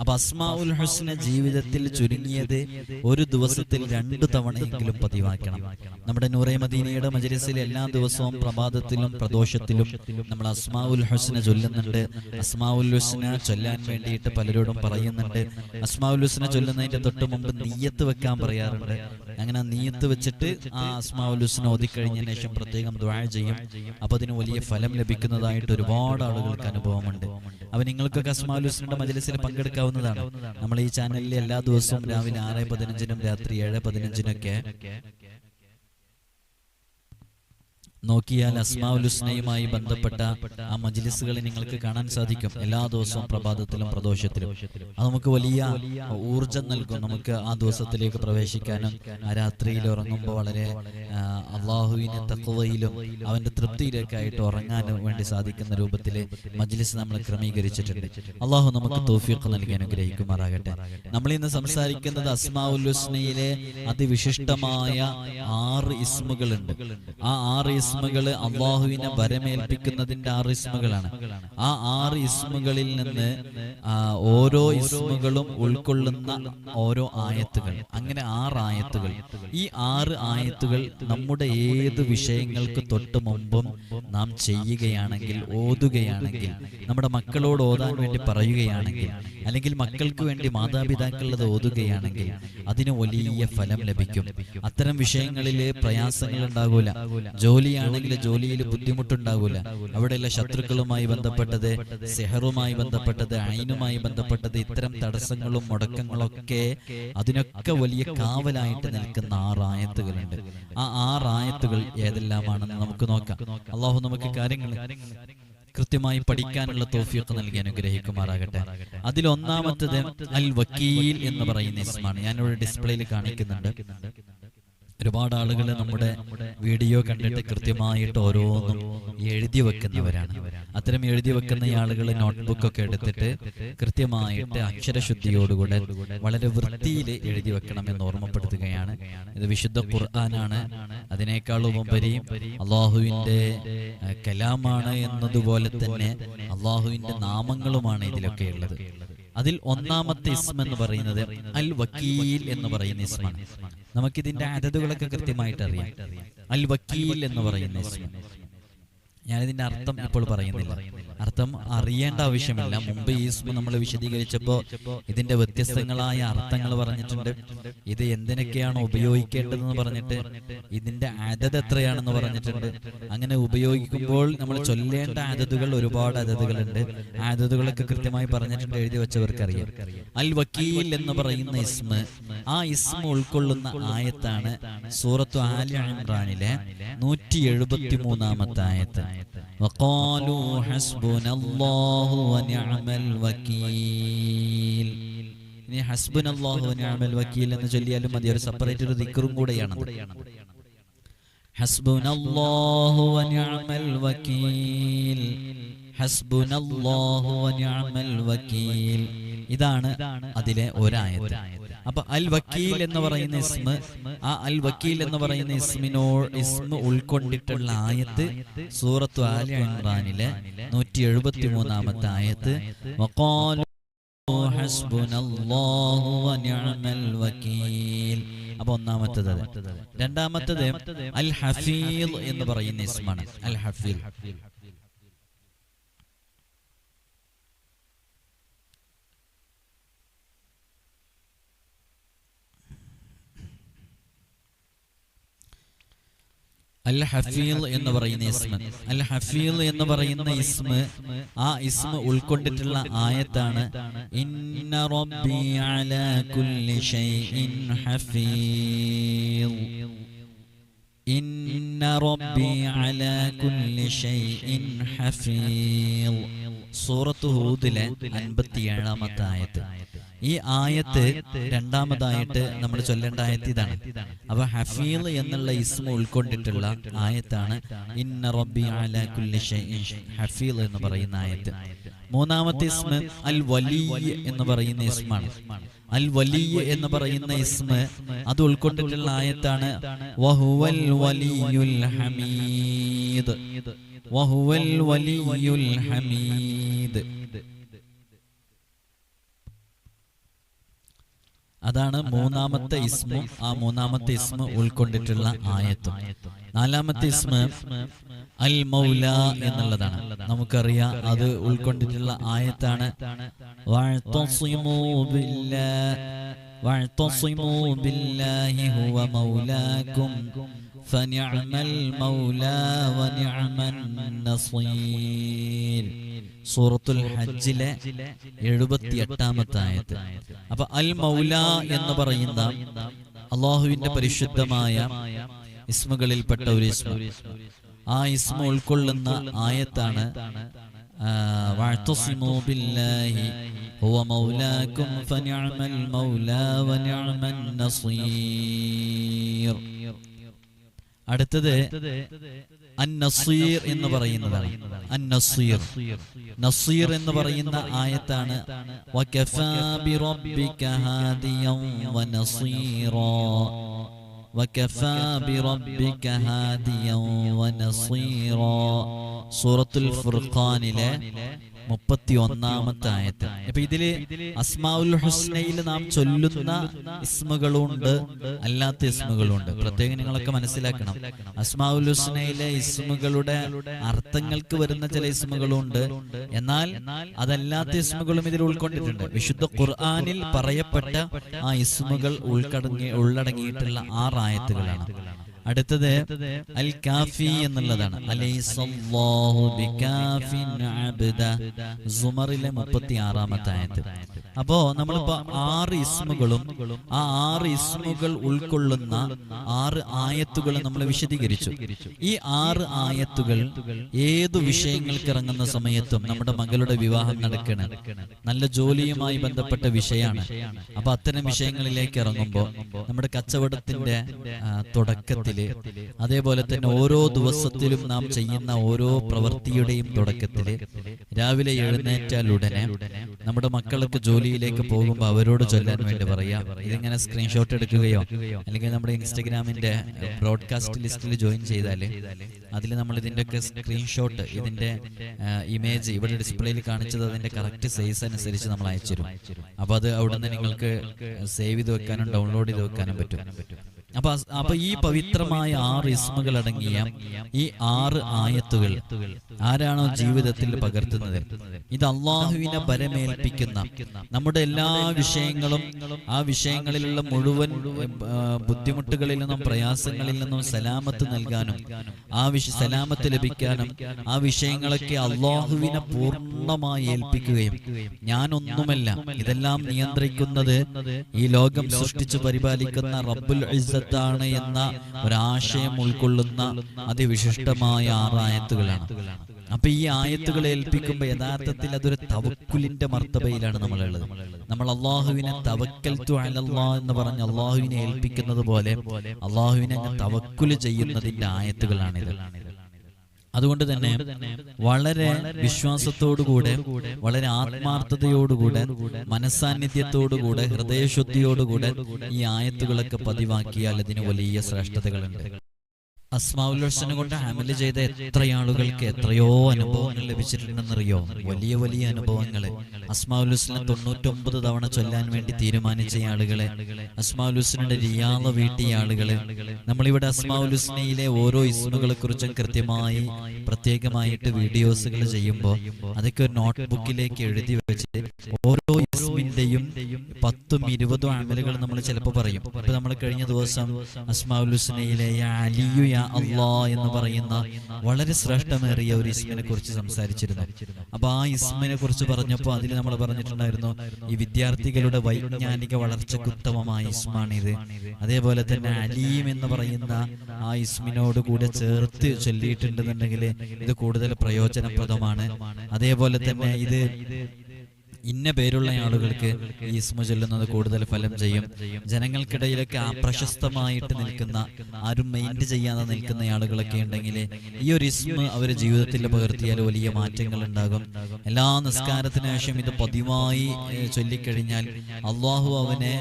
അപ്പൊ അസ്മാ ഉൽ ഹുസ്ന ജീവിതത്തിൽ ചുരുങ്ങിയത് ഒരു ദിവസത്തിൽ രണ്ടു തവണയെങ്കിലും പതിവാക്കണം. നമ്മുടെ നൂറേ മദീനയുടെ മജലിസിൽ എല്ലാ ദിവസവും പ്രഭാതത്തിലും പ്രദോഷത്തിലും നമ്മൾ അസ്മാവുൽ ഹുസ്ന ചൊല്ലുന്നുണ്ട്. അസ്മാവുൽ ഹുസ്ന ചൊല്ലാൻ വേണ്ടിയിട്ട് പലരോടും പറയുന്നുണ്ട്. അസ്മാവുൽ ഹുസ്ന ചൊല്ലുന്നതിന്റെ തൊട്ട് മുമ്പ് നീയത്ത് വെക്കാൻ പറയാറുണ്ട്. അങ്ങനെ നീയത്ത് വെച്ചിട്ട് ആ അസ്മാവുൽ ഹുസ്ന ഓതിക്കഴിഞ്ഞതിന് ശേഷം പ്രത്യേകം ദ്വാഴ ചെയ്യും. അപ്പൊ അതിന് വലിയ ഫലം ലഭിക്കുന്നതായിട്ട് ഒരുപാട് ആളുകൾക്ക് അനുഭവമുണ്ട്. അപ്പൊ നിങ്ങൾക്കൊക്കെ അസ്മാവുൽ ഹുസ്നയുടെ മജലിസിൽ പങ്കെടുക്കാവുന്നതാണ്. നമ്മൾ ഈ ചാനലിൽ എല്ലാ ദിവസവും രാവിലെ ആറ് പതിനഞ്ചിനും രാത്രി ഏഴ് പതിനഞ്ചിനൊക്കെ നോക്കിയാൽ അസ്മാവുലുസ്നയുമായി ബന്ധപ്പെട്ട ആ മജ്ലിസുകളെ നിങ്ങൾക്ക് കാണാൻ സാധിക്കും. എല്ലാ ദിവസവും പ്രഭാതത്തിലും പ്രദോഷത്തിലും. അത് നമുക്ക് വലിയ ഊർജം നൽകും നമുക്ക് ആ ദിവസത്തിലേക്ക് പ്രവേശിക്കാനും ആ രാത്രിയിൽ ഉറങ്ങുമ്പോൾ വളരെ അള്ളാഹുവിനെ തക്കവയിലും അവന്റെ തൃപ്തിയിലേക്കായിട്ട് ഉറങ്ങാനും വേണ്ടി സാധിക്കുന്ന രൂപത്തിൽ മജ്ലിസ് നമ്മൾ ക്രമീകരിച്ചിട്ടുണ്ട്. അള്ളാഹു നമുക്ക് തോഫിയൊക്കെ നൽകി അനുഗ്രഹിക്കുമാറാകട്ടെ. നമ്മൾ ഇന്ന് സംസാരിക്കുന്നത് അസ്മാവുലുസ്നയിലെ അതിവിശിഷ്ടമായ ആറ് ഇസ്മുകളുണ്ട്. ആ ആറ് ഇസ്മുകൾ ഇസ്മുകൾ അള്ളാഹുവിനെ വരമേൽപ്പിക്കുന്നതിന്റെ ആറ് ഇസ്മുകളാണ്. ആ ആറ് ഇസ്മുകളിൽ നിന്ന് ഓരോ ഇസ്മുകളും ഉൾക്കൊള്ളുന്ന ഓരോ ആയത്തുകൾ. അങ്ങനെ ആറ് ആയത്തുകൾ. ഈ ആറ് ആയത്തുകൾ നമ്മുടെ ഏത് വിഷയങ്ങൾക്ക് തൊട്ട് മുമ്പും നാം ചെയ്യുകയാണെങ്കിൽ ഓതുകയാണെങ്കിൽ നമ്മുടെ മക്കളോട് ഓതാൻ വേണ്ടി പറയുകയാണെങ്കിൽ അല്ലെങ്കിൽ മക്കൾക്ക് വേണ്ടി മാതാപിതാക്കളത് ഓതുകയാണെങ്കിൽ അതിന് വലിയ ഫലം ലഭിക്കും. അത്തരം വിഷയങ്ങളിൽ പ്രയാസങ്ങൾ ഉണ്ടാകൂല. ജോലിയാണെങ്കിൽ ജോലിയിൽ ബുദ്ധിമുട്ടുണ്ടാവില്ല അവിടെയുള്ള ശത്രുക്കളുമായി ബന്ധപ്പെട്ടത് സെഹറുമായി ബന്ധപ്പെട്ടത് അയിനുമായി ബന്ധപ്പെട്ടത് ഇത്തരം തടസ്സങ്ങളും മുടക്കങ്ങളൊക്കെ അതിനൊക്കെ വലിയ കാവലായിട്ട് നിൽക്കുന്ന ആറായത്തുകളുണ്ട് ആ ആറായത്തുകൾ ഏതെല്ലാമാണെന്ന് നമുക്ക് നോക്കാം. അള്ളാഹു നമുക്ക് കാര്യങ്ങൾ കൃത്യമായി പഠിക്കാനുള്ള തോഫിയൊക്കെ നൽകി അനുഗ്രഹിക്കുമാറാകട്ടെ. അതിലൊന്നാമത്തത് അൽ വക്കീൽ എന്ന് പറയുന്ന ഇസ്മാണ്. ഞാനിവിടെ ഡിസ്പ്ലേയിൽ കാണിക്കുന്നുണ്ട്. ഒരുപാട് ആളുകൾ നമ്മുടെ വീഡിയോ കണ്ടിട്ട് കൃത്യമായിട്ട് ഓരോന്നും എഴുതി വെക്കുന്നവരാണ്. അത്തരം എഴുതി വെക്കുന്ന ആളുകൾ നോട്ട്ബുക്ക് ഒക്കെ എടുത്തിട്ട് കൃത്യമായിട്ട് അക്ഷരശുദ്ധിയോടുകൂടെ വളരെ വൃത്തിയിൽ എഴുതി വെക്കണം എന്ന് ഓർമ്മപ്പെടുത്തുകയാണ്. ഇത് വിശുദ്ധ ഖുർആനാണ്. അതിനേക്കാൾ ഉപരി അള്ളാഹുവിന്റെ കലാമാണ് എന്നതുപോലെ തന്നെ അള്ളാഹുവിന്റെ നാമങ്ങളുമാണ് ഇതിലൊക്കെ ഉള്ളത്. അതിൽ ഒന്നാമത്തെ ഇസ്മ എന്ന് പറയുന്നത് അൽ വക്കീൽ എന്ന് പറയുന്ന ഇസ്മാണ്. നമുക്കിതിന്റെ അതതുകളൊക്കെ കൃത്യമായിട്ട് അറിയാം അൽ വക്കീൽ എന്ന് പറയുന്ന ഇസ്മ ഞാനിതിന്റെ അർത്ഥം ഇപ്പോൾ പറയുന്നില്ല. അർത്ഥം അറിയേണ്ട ആവശ്യമില്ല. മുമ്പ് ഈ നമ്മൾ വിശദീകരിച്ചപ്പോൾ ഇതിന്റെ വ്യത്യസ്തങ്ങളായ അർത്ഥങ്ങൾ പറഞ്ഞിട്ടുണ്ട്. ഇത് എന്തിനൊക്കെയാണ് ഉപയോഗിക്കേണ്ടതെന്ന് പറഞ്ഞിട്ട് ഇതിന്റെ അതത് എത്രയാണെന്ന് പറഞ്ഞിട്ടുണ്ട്. അങ്ങനെ ഉപയോഗിക്കുമ്പോൾ നമ്മൾ ചൊല്ലേണ്ട അതതുകൾ ഒരുപാട് അതതുകളുണ്ട് അതതുകളൊക്കെ കൃത്യമായി പറഞ്ഞിട്ടുണ്ട് എഴുതി വെച്ചവർക്ക് അറിയാം അൽ വക്കീൽ എന്ന് പറയുന്ന ഇസ്മ ആ ഇസ്മ ഉൾക്കൊള്ളുന്ന ആയത്താണ് സൂറത്തു ആലി ഇമ്രാനിലെ നൂറ്റി എഴുപത്തി മൂന്നാമത്തെ ആയത്ത്. ആയത്ത് ഇനി എന്ന് ചൊല്ലിയാലും മതി ഒരു സെപ്പറേറ്റ് ഒരു ദിക്റും കൂടെയാണ് ഇതാണ് അതിലെ ഒരായത്ത്. അപ്പൊ അൽ വക്കീൽ എന്ന് പറയുന്ന ഇസ്മ ആ അൽ വക്കീൽ എന്ന് പറയുന്ന ഇസ്മിനോ ഇസ്മ ഉൾക്കൊണ്ടിട്ടുള്ള ആയത്ത് സൂറത്തു ആലി ഇമ്രാനിലെ നൂറ്റി എഴുപത്തി മൂന്നാമത്തെ ആയത്ത് അപ്പൊ ഒന്നാമത്തത്. രണ്ടാമത്തത് അൽ ഹഫീൽ എന്ന് പറയുന്ന ഇസ്മാണ് അൽ ഹഫീൽ അൽ ഹഫീൽ എന്ന് പറയുന്ന ഇസ്മ. അൽ ഹഫീൽ എന്ന് പറയുന്ന ഇസ്മ. ആ ഇസ്മ ഉൾക്കൊണ്ടിട്ടുള്ള ആയത്താണ്. ഇന്ന റബ്ബി അലാ കുല്ലി ഷൈഇൻ ഹഫീൽ ഇന്ന റബ്ബി അലാ കുല്ലി ഷൈഇൻ ഹഫീൽ സൂറത്ത് ഹൂദിലെ അൻപത്തിയേഴാമത്തെ ആയത്ത്. ഈ ആയത്ത് രണ്ടാമതായിട്ട് നമ്മൾ ചൊല്ലേണ്ട ആയത്ത് ഇതാണ് അപ്പൊ ഹഫീൽ എന്നുള്ള ഇസ്മ ഉൾക്കൊണ്ടിട്ടുള്ള ആയത്താണ് ഇന്ന റബ്ബി അലാ കുല്ലി ഹഫീൽ എന്ന് പറയുന്ന ആയത്ത്. മൂന്നാമത്തെ ഇസ്മ അൽ വലിയ എന്ന് പറയുന്ന ഇസ്മാണ്. അൽ വലിയ എന്ന് പറയുന്ന ഇസ്മ അത് ഉൾക്കൊണ്ടിട്ടുള്ള ആയത്താണ് വഹുവൽ വലിയുൽ ഹമീദ്. വഹുവൽ വലിയുൽ ഹമീദ്. അതാണ് മൂന്നാമത്തെ ഇസ്മു ആ മൂന്നാമത്തെ ഇസ്മ ഉൾക്കൊണ്ടിട്ടുള്ള ആയത്തും. നാലാമത്തെ ഇസ്മ അൽ മൗല എന്നുള്ളതാണ്. നമുക്കറിയാം അത് ഉൾക്കൊണ്ടിട്ടുള്ള ആയത്താണ് ും. സൂറത്തുൽ ഹജ്ജിലെ എഴുപത്തി എട്ടാമത്തെ ആയത്ത് അപ്പൊ അൽ മൗല എന്ന് പറയുന്ന അള്ളാഹുവിന്റെ പരിശുദ്ധമായ ഇസ്മുകളിൽപ്പെട്ട ഒരു ഇസ്മ. ആ ഇസ്മ ഉൾക്കൊള്ളുന്ന ആയത്താണ് അടുത്തത് النصير إن برينا النصير. نصير إن برينا آيتان وكفى بربك هاديا ونصيرا وكفى بربك هاديا ونصيرا سورة الفرقان മുപ്പത്തി ഒന്നാമത്തെ ആയത്ത്. അപ്പൊ ഇതിൽ അസ്മാഉൽ ഹുസ്നയിൽ നാം ചൊല്ലുന്ന ഇസ്മുകളുണ്ട് അല്ലാത്ത ഇസ്മുകളുണ്ട്. പ്രത്യേകം നിങ്ങളൊക്കെ മനസ്സിലാക്കണം. അസ്മാഉൽ ഹുസ്നയിലെ ഇസ്മുകളുടെ അർത്ഥങ്ങൾക്ക് വരുന്ന ചില ഇസ്മുകളുണ്ട്. എന്നാൽ അതല്ലാത്ത ഇസ്മുകളും ഇതിൽ ഉൾക്കൊണ്ടിട്ടുണ്ട്. വിശുദ്ധ ഖുർആാനിൽ പറയപ്പെട്ട ആ ഇസ്മുകൾ ഉൾക്കടങ്ങി ഉള്ളടങ്ങിയിട്ടുള്ള ആറായത്തുകളാണ്. അടുത്തത് അൽ കാഫി എന്നുള്ളതാണ്. സുമറിലെ മുപ്പത്തി ആറാമത്തെ ആയത്ത് അപ്പോ നമ്മളിപ്പോ ആറ് ഇസ്മുകളും ആ ആറ് ഇസ്മുകൾ ഉൾക്കൊള്ളുന്ന ആറ് ആയത്തുകൾ നമ്മൾ വിശദീകരിച്ചു. ഈ ആറ് ആയത്തുകൾ ഏതു വിഷയങ്ങൾക്ക് ഇറങ്ങുന്ന സമയത്തും നമ്മുടെ മകളുടെ വിവാഹം നടക്കണം. നല്ല ജോലിയുമായി ബന്ധപ്പെട്ട വിഷയമാണ്. അപ്പൊ അത്തരം വിഷയങ്ങളിലേക്ക് ഇറങ്ങുമ്പോൾ നമ്മുടെ കച്ചവടത്തിന്റെ ആ, തുടക്കത്തിൽ. അതേപോലെ തന്നെ ഓരോ ദിവസത്തിലും നാം ചെയ്യുന്ന ഓരോ പ്രവൃത്തിയുടെയും തുടക്കത്തിൽ. രാവിലെ എഴുന്നേറ്റാൽ ഉടനെ നമ്മുടെ മക്കൾക്ക് ജോലിയിലേക്ക് പോകുമ്പോൾ അവരോട് ചൊല്ലാൻ വേണ്ടി പറയാം. ഇതിങ്ങനെ സ്ക്രീൻഷോട്ട് എടുക്കുകയോ അല്ലെങ്കിൽ നമ്മുടെ ഇൻസ്റ്റഗ്രാമിന്റെ ബ്രോഡ്കാസ്റ്റ് ലിസ്റ്റിൽ ജോയിൻ ചെയ്താൽ അതിൽ നമ്മൾ ഇതിന്റെയൊക്കെ സ്ക്രീൻഷോട്ട് ഇതിന്റെ ഇമേജ് ഇവിടെ ഡിസ്പ്ലേയിൽ കാണിച്ചത് അതിന്റെ കറക്റ്റ് സൈസ് അനുസരിച്ച് നമ്മൾ അയച്ചു തരും അപ്പൊ അത് അവിടെ നിന്ന് നിങ്ങൾക്ക് സേവ് ചെയ്ത് വെക്കാനും ഡൗൺലോഡ് ചെയ്ത് വെക്കാനും പറ്റും. അപ്പൊ അപ്പൊ ഈ പവിത്രമായ ആറ് ഇസ്മുകൾ അടങ്ങിയ ഈ ആറ് ആയത്തുകൾ ആരാണോ ജീവിതത്തിൽ പകർത്തുന്നത്? ഇത് അള്ളാഹുവിനെ പരമേൽപ്പിക്കുന്ന നമ്മുടെ എല്ലാ വിഷയങ്ങളും ആ വിഷയങ്ങളിലുള്ള മുഴുവൻ ബുദ്ധിമുട്ടുകളിൽ നിന്നും പ്രയാസങ്ങളിൽ നിന്നും സലാമത്ത് നൽകാനും ആ വിഷ സലാമത്ത് ലഭിക്കാനും ആ വിഷയങ്ങളൊക്കെ അള്ളാഹുവിനെ പൂർണമായി ഏൽപ്പിക്കുകയും ഞാനൊന്നുമല്ല ഇതെല്ലാം നിയന്ത്രിക്കുന്നത് ഈ ലോകം സൃഷ്ടിച്ചു പരിപാലിക്കുന്ന റബ്ബുൽ ഇസ്സത്താണ് എന്ന ഒരാശയം ഉൾക്കൊള്ളുന്ന അതിവിശിഷ്ടമായ ആറായത്തുകളാണ് അപ്പൊ ഈ ആയത്തുകൾ ഏൽപ്പിക്കുമ്പോൾ യഥാർത്ഥത്തിൽ അതൊരു തവക്കുലിന്റെ മർത്തബയിലാണ് നമ്മളുള്ളത്. നമ്മൾ അള്ളാഹുവിനെ തവക്കൽ എന്ന് പറഞ്ഞ് അള്ളാഹുവിനെ ഏൽപ്പിക്കുന്നത് പോലെ അള്ളാഹുവിനെ തവക്കുൽ ചെയ്യുന്നതിന്റെ ആയത്തുകളാണിത്. അതുകൊണ്ട് തന്നെ വളരെ വിശ്വാസത്തോടുകൂടെ വളരെ ആത്മാർത്ഥതയോടുകൂടെ മനസാന്നിധ്യത്തോടുകൂടെ ഹൃദയശുദ്ധിയോടുകൂടെ ഈ ആയത്തുകളൊക്കെ പതിവാക്കിയാൽ അതിന് വലിയ ശ്രേഷ്ഠതകളുണ്ട്. അസ്മാഉൽ ഹുസ്നെ കൊണ്ട് ഹാമിൽ ചെയ്ത എത്ര ആളുകൾക്ക് എത്രയോ അനുഭവങ്ങൾ ലഭിച്ചിട്ടുണ്ടെന്നറിയോ? വലിയ വലിയ അനുഭവങ്ങൾ. അസ്മാഉൽ ഹുസ്നെ തൊണ്ണൂറ്റൊമ്പത് തവണ ചൊല്ലാൻ വേണ്ടി തീരുമാനിച്ച ആളുകളെ. അസ്മാഉൽ ഹുസ്നയുടെ റിയാള വീട്ടിയ ആളുകൾ. നമ്മളിവിടെ അസ്മാഉൽ ഹുസ്നയിലെ ഓരോ ഇസ്മുകളെ കുറിച്ചും കൃത്യമായി പ്രത്യേകമായിട്ട് വീഡിയോസുകൾ ചെയ്യുമ്പോൾ അതൊക്കെ ഒരു നോട്ട് ബുക്കിലേക്ക് എഴുതി വെച്ച് ഓരോ ഇസ്മിന്റെയും പത്തും ഇരുപതും അമലുകൾ നമ്മൾ ചിലപ്പോൾ പറയും. ഇപ്പൊ നമ്മൾ കഴിഞ്ഞ ദിവസം അസ്മാഉൽ ഹുസ്നയിലെ അലിയു യാ അള്ളാ എന്ന് പറയുന്ന വളരെ ശ്രേഷ്ഠമേറിയ ഒരു ഇസ്മിനെ കുറിച്ച് സംസാരിച്ചിരുന്നു. അപ്പൊ ആ ഇസ്മിനെ കുറിച്ച് പറഞ്ഞപ്പോൾ അതിൽ നമ്മൾ പറഞ്ഞിട്ടുണ്ടായിരുന്നു ഈ വിദ്യാർത്ഥികളുടെ വൈജ്ഞാനിക വളർച്ചയ്ക്ക് ഉത്തമമായ ഇസ്മാണിത്. അതേപോലെ തന്നെ അലീം എന്ന് പറയുന്ന ആ ഇസ്മിനോട് കൂടെ ചേർത്ത് ചൊല്ലിയിട്ടുണ്ടെന്നുണ്ടെങ്കിൽ ഇത് കൂടുതൽ പ്രയോജനപ്രദമാണ്. അതേപോലെ തന്നെ ഇത് ഇന്ന പേരുള്ള ആളുകൾക്ക് ഈസ്മു ചൊല്ലുന്നത് കൂടുതൽ ഫലം ചെയ്യും. ജനങ്ങൾക്കിടയിലൊക്കെ അപ്രശസ്തമായിട്ട് നിൽക്കുന്ന ആരും മൈൻഡ് ചെയ്യാതെ നിൽക്കുന്ന ആളുകളൊക്കെ ഉണ്ടെങ്കിൽ ഈ ഒരു ഇസ്മ അവർ ജീവിതത്തിൽ പകർത്തിയാൽ വലിയ മാറ്റങ്ങൾ ഉണ്ടാകും. എല്ലാ നിസ്കാരത്തിന് ശേഷം ഇത് പതിവായി ചൊല്ലിക്കഴിഞ്ഞാൽ അള്ളാഹു അവനെ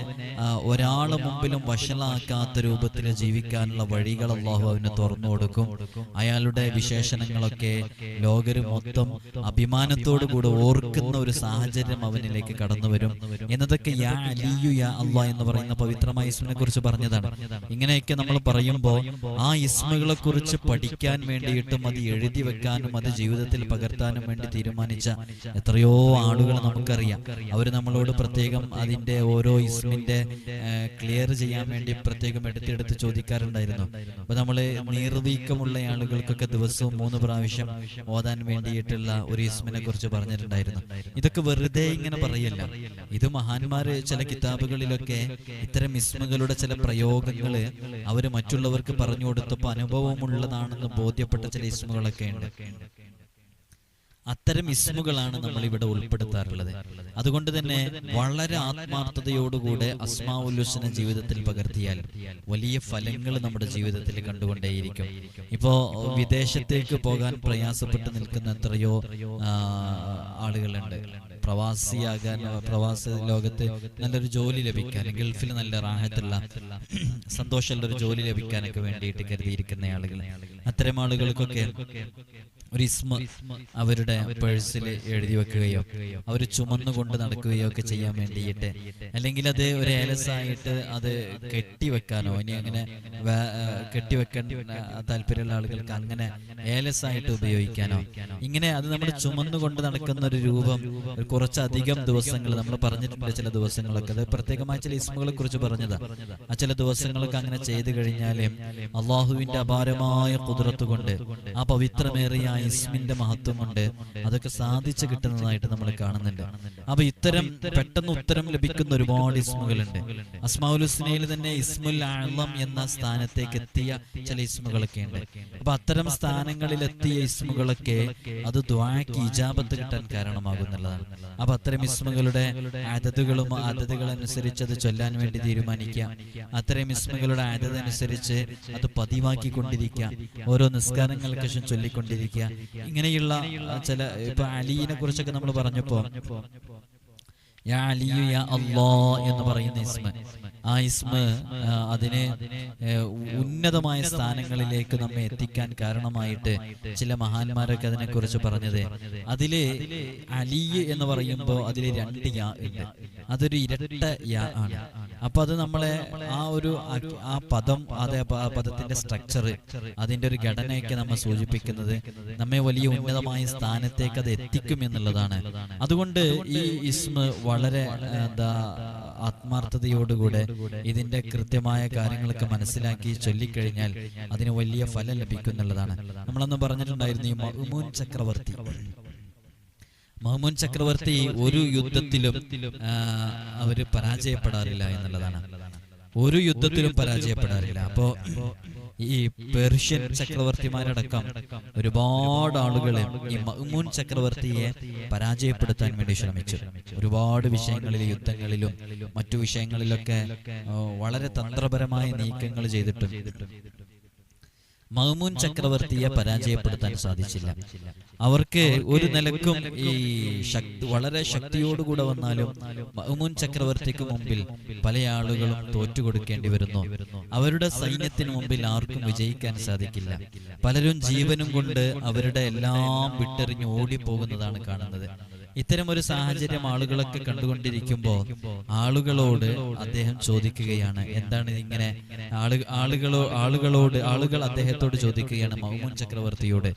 ഒരാളെ മുമ്പിലും വഷളാക്കാത്ത രൂപത്തിൽ ജീവിക്കാനുള്ള വഴികൾ അള്ളാഹു അവന് തുറന്നു കൊടുക്കും. അയാളുടെ വിശേഷണങ്ങളൊക്കെ ലോകര് മൊത്തം അഭിമാനത്തോടു കൂടെ ഓർക്കുന്ന ഒരു സാഹചര്യം അവനിലേക്ക് കടന്നു വരും എന്നതൊക്കെ യാ അലിയു യാ അള്ളാ എന്ന് പറയുന്ന പവിത്രമായ ഇസ്മിനെ കുറിച്ച് പറഞ്ഞതാണ്. ഇങ്ങനെയൊക്കെ നമ്മൾ പറയുമ്പോൾ ആ ഇസ്മുകളെ കുറിച്ച് പഠിക്കാൻ വേണ്ടിയിട്ടും അത് എഴുതി വെക്കാനും അത് ജീവിതത്തിൽ പകർത്താനും വേണ്ടി തീരുമാനിച്ച എത്രയോ ആളുകൾ നമുക്കറിയാം. അവർ നമ്മളോട് പ്രത്യേകം അതിന്റെ ഓരോ ഇസ്മിന്റെ ക്ലിയർ ചെയ്യാൻ വേണ്ടി പ്രത്യേകം എടുത്തെടുത്ത് ചോദിക്കാറുണ്ടായിരുന്നു. അപ്പൊ നമ്മൾ നീർവീക്കമുള്ള ആളുകൾക്കൊക്കെ ദിവസവും മൂന്ന് പ്രാവശ്യം ഓതാൻ വേണ്ടിയിട്ടുള്ള ഒരു ഇസ്മിനെ കുറിച്ച് പറഞ്ഞിട്ടുണ്ടായിരുന്നു. ഇതൊക്കെ വെറുതെ ഇങ്ങനെ പറയല്ല. ഇത് മഹാന്മാര് ചില കിതാബുകളിലൊക്കെ ഇത്തരം ഇസ്മുകളുടെ ചില പ്രയോഗങ്ങൾ അവർ മറ്റുള്ളവർക്ക് പറഞ്ഞു കൊടുത്തപ്പോ അനുഭവമുള്ളതാണെന്ന് ബോധ്യപ്പെട്ട ചില ഇസ്മുകളൊക്കെ ഉണ്ട്. അത്തരം ഇസ്മുകളാണ് നമ്മൾ ഇവിടെ ഉൾപ്പെടുത്താറുള്ളത്. അതുകൊണ്ട് തന്നെ വളരെ ആത്മാർത്ഥതയോടുകൂടെ അസ്മാവുല്ലുസന ജീവിതത്തിൽ പകർത്തിയാൽ വലിയ ഫലങ്ങൾ നമ്മുടെ ജീവിതത്തിൽ കണ്ടുകൊണ്ടേയിരിക്കും. ഇപ്പോ വിദേശത്തേക്ക് പോകാൻ പ്രയാസപ്പെട്ട് നിൽക്കുന്ന എത്രയോ ആളുകളുണ്ട്. പ്രവാസിയാകാൻ പ്രവാസ ലോകത്ത് നല്ലൊരു ജോലി ലഭിക്കാൻ ഗൾഫിൽ നല്ല റാഹത്തുള്ള [clears throat] സന്തോഷമുള്ള ഒരു ജോലി ലഭിക്കാനൊക്കെ വേണ്ടിയിട്ട് കരുതിയിരിക്കുന്ന ആളുകൾ. അത്തരം ആളുകൾക്കൊക്കെ ഒരു ഇസ്മ അവരുടെ പേഴ്സിൽ എഴുതി വെക്കുകയോ അവർ ചുമന്നുകൊണ്ട് നടക്കുകയോ ഒക്കെ ചെയ്യാൻ വേണ്ടിയിട്ട്. അല്ലെങ്കിൽ അത് ഒരു ഏലസായിട്ട് അത് കെട്ടിവെക്കാനോ ഇനി അങ്ങനെ കെട്ടിവെക്കേണ്ട താല്പര്യമുള്ള ആളുകൾക്ക് അങ്ങനെ ഏലസായിട്ട് ഉപയോഗിക്കാനോ. ഇങ്ങനെ അത് നമ്മൾ ചുമന്നുകൊണ്ട് നടക്കുന്ന ഒരു രൂപം കുറച്ചധികം ദിവസങ്ങൾ നമ്മൾ പറഞ്ഞിട്ടുണ്ട് ചില ദിവസങ്ങളൊക്കെ. അത് പ്രത്യേകമായ ചില ഇസ്മുകളെ കുറിച്ച് പറഞ്ഞതാ. ആ ചില ദിവസങ്ങളൊക്കെ അങ്ങനെ ചെയ്തു കഴിഞ്ഞാൽ അള്ളാഹുവിന്റെ അപാരമായ കുതിരത്തുകൊണ്ട് ആ പവിത്രമേറിയ ഇസ്മിന്റെ മഹത്വമുണ്ട് അതൊക്കെ സാധിച്ചു കിട്ടുന്നതായിട്ട് നമ്മൾ കാണുന്നുണ്ട്. അപ്പൊ ഇത്തരം പെട്ടെന്ന് ഉത്തരം ലഭിക്കുന്ന ഒരുപാട് ഇസ്മുകളുണ്ട്. അസ്മാഉൽ ഹുസ്നയിൽ തന്നെ ഇസ്മുൽ ആളം എന്ന സ്ഥാനത്തേക്ക് എത്തിയ ചില ഇസ്മുകളൊക്കെ ഉണ്ട്. അപ്പൊ അത്തരം സ്ഥാനങ്ങളിൽ എത്തിയ ഇസ്മുകളൊക്കെ അത് ദ്വാക്ക് ഇജാബത്ത് കിട്ടാൻ കാരണമാകുന്നുള്ളതാണ്. അപ്പൊ അത്തരം ഇസ്മുകളുടെ അതതുകളും അതതുകൾ അനുസരിച്ച് അത് ചൊല്ലാൻ വേണ്ടി തീരുമാനിക്കുക അത്തരം ഇസ്മുകളുടെ അതത് അനുസരിച്ച് അത് പതിവാക്കിക്കൊണ്ടിരിക്കുക ഓരോ നിസ്കാരങ്ങൾക്ക് ശേഷം ചൊല്ലിക്കൊണ്ടിരിക്കുക ഇങ്ങനെയുള്ള ചില ഇപ്പൊ അലീനെ കുറിച്ചൊക്കെ നമ്മൾ പറഞ്ഞപ്പോ എന്ന് പറയുന്ന ഇസ്മ. ആ ഇസ്മ അതിനെ അതിന് ഉന്നതമായ സ്ഥാനങ്ങളിലേക്ക് നമ്മെ എത്തിക്കാൻ കാരണമായിട്ട് ചില മഹാന്മാരൊക്കെ അതിനെ കുറിച്ച് പറഞ്ഞത്. അതിൽ അലി എന്ന് പറയുമ്പോൾ അതിൽ രണ്ട് യാ ഉണ്ട്. അതൊരു ഇരട്ട യാ ആണ്. അപ്പൊ അത് നമ്മളെ ആ ഒരു ആ- പദം അതേ പദത്തിന്റെ സ്ട്രക്ചർ അതിന്റെ ഒരു ഘടനയൊക്കെ നമ്മൾ സൂചിപ്പിക്കുന്നത് നമ്മെ വലിയ ഉന്നതമായ സ്ഥാനത്തേക്ക് അത് എത്തിക്കും എന്നുള്ളതാണ് അതുകൊണ്ട് ഈ ഇസ്മ വളരെ എന്താ ആത്മാർത്ഥതയോടുകൂടെ ഇതിന്റെ കൃത്യമായ കാര്യങ്ങളൊക്കെ മനസ്സിലാക്കി ചൊല്ലിക്കഴിഞ്ഞാൽ അതിന് വലിയ ഫലം ലഭിക്കും എന്നുള്ളതാണ് നമ്മളന്ന് പറഞ്ഞിട്ടുണ്ടായിരുന്നു ഈ മഹ്മൂൻ ചക്രവർത്തി. മഹ്മൂൻ ചക്രവർത്തി ഒരു യുദ്ധത്തിലും അവർ പരാജയപ്പെടാറില്ല എന്നുള്ളതാണ്. ഒരു യുദ്ധത്തിലും പരാജയപ്പെടാറില്ല. അപ്പോ ഈ പേർഷ്യൻ ചക്രവർത്തിമാരടക്കം ഒരുപാട് ആളുകളെ ഈ മഹ്മൂൻ ചക്രവർത്തിയെ പരാജയപ്പെടുത്താൻ വേണ്ടി ശ്രമിച്ചു. ഒരുപാട് വിഷയങ്ങളിൽ യുദ്ധങ്ങളിലും മറ്റു വിഷയങ്ങളിലൊക്കെ വളരെ തന്ത്രപരമായ നീക്കങ്ങൾ ചെയ്തിട്ടും മഹ്മൂൻ ചക്രവർത്തിയെ പരാജയപ്പെടുത്താൻ സാധിച്ചില്ല. അവർക്ക് ഒരു നിലക്കും ഈ ശക്തി വളരെ ശക്തിയോടുകൂടെ വന്നാലും മഹ്മൂൻ ചക്രവർത്തിക്ക് മുമ്പിൽ പല ആളുകളും തോറ്റുകൊടുക്കേണ്ടി വരുന്നു. അവരുടെ സൈന്യത്തിന് മുമ്പിൽ ആർക്കും വിജയിക്കാൻ സാധിക്കില്ല. പലരും ജീവനും കൊണ്ട് അവരുടെ എല്ലാം വിട്ടെറിഞ്ഞ് ഓടിപ്പോകുന്നതാണ് കാണുന്നത്. ഇത്തരം ഒരു സാഹചര്യം ആളുകളൊക്കെ കണ്ടുകൊണ്ടിരിക്കുമ്പോൾ ആളുകളോട് അദ്ദേഹം ചോദിക്കുകയാണ് എന്താണ് ഇങ്ങനെ ആളു ആളുകളോ ആളുകളോട് ആളുകൾ അദ്ദേഹത്തോട് ചോദിക്കുകയാണ് മൗമുൻ ചക്രവർത്തിയോട്.